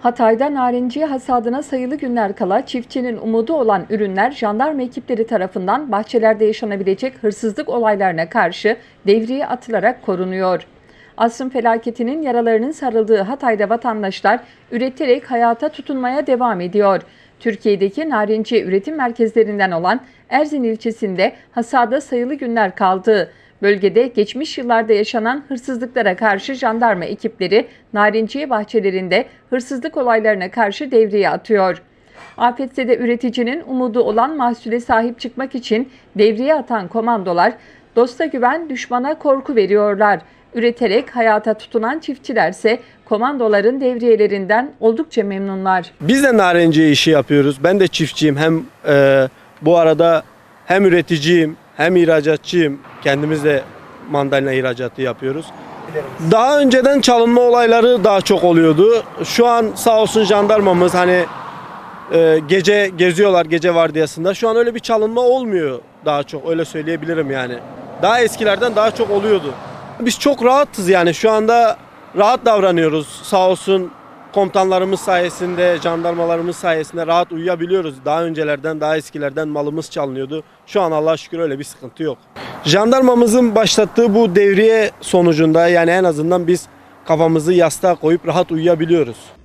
Hatay'da narenciye hasadına sayılı günler kala çiftçinin umudu olan ürünler jandarma ekipleri tarafından bahçelerde yaşanabilecek hırsızlık olaylarına karşı devriye atılarak korunuyor. Asrın felaketinin yaralarının sarıldığı Hatay'da vatandaşlar üreterek hayata tutunmaya devam ediyor. Türkiye'deki narenciye üretim merkezlerinden olan Erzin ilçesinde hasada sayılı günler kaldı. Bölgede geçmiş yıllarda yaşanan hırsızlıklara karşı jandarma ekipleri narenciye bahçelerinde hırsızlık olaylarına karşı devreye atıyor. Afetse de üreticinin umudu olan mahsule sahip çıkmak için devreye atan komandolar dosta güven düşmana korku veriyorlar. Üreterek hayata tutunan çiftçilerse komandoların devriyelerinden oldukça memnunlar. Biz de narenciye işi yapıyoruz. Ben de çiftçiyim. Hem e, bu arada hem üreticiyim hem ihracatçıyım. Kendimiz de mandalina ihracatı yapıyoruz. Daha önceden çalınma olayları daha çok oluyordu. Şu an sağ olsun jandarmamız hani e, gece geziyorlar gece vardiyasında. Şu an öyle bir çalınma olmuyor daha çok öyle söyleyebilirim yani. Daha eskilerden daha çok oluyordu. Biz çok rahatız yani şu anda rahat davranıyoruz. Sağ olsun komutanlarımız sayesinde, jandarmalarımız sayesinde rahat uyuyabiliyoruz. Daha öncelerden, daha eskilerden malımız çalınıyordu. Şu an Allah'a şükür öyle bir sıkıntı yok. Jandarmamızın başlattığı bu devriye sonucunda yani en azından biz kafamızı yastığa koyup rahat uyuyabiliyoruz.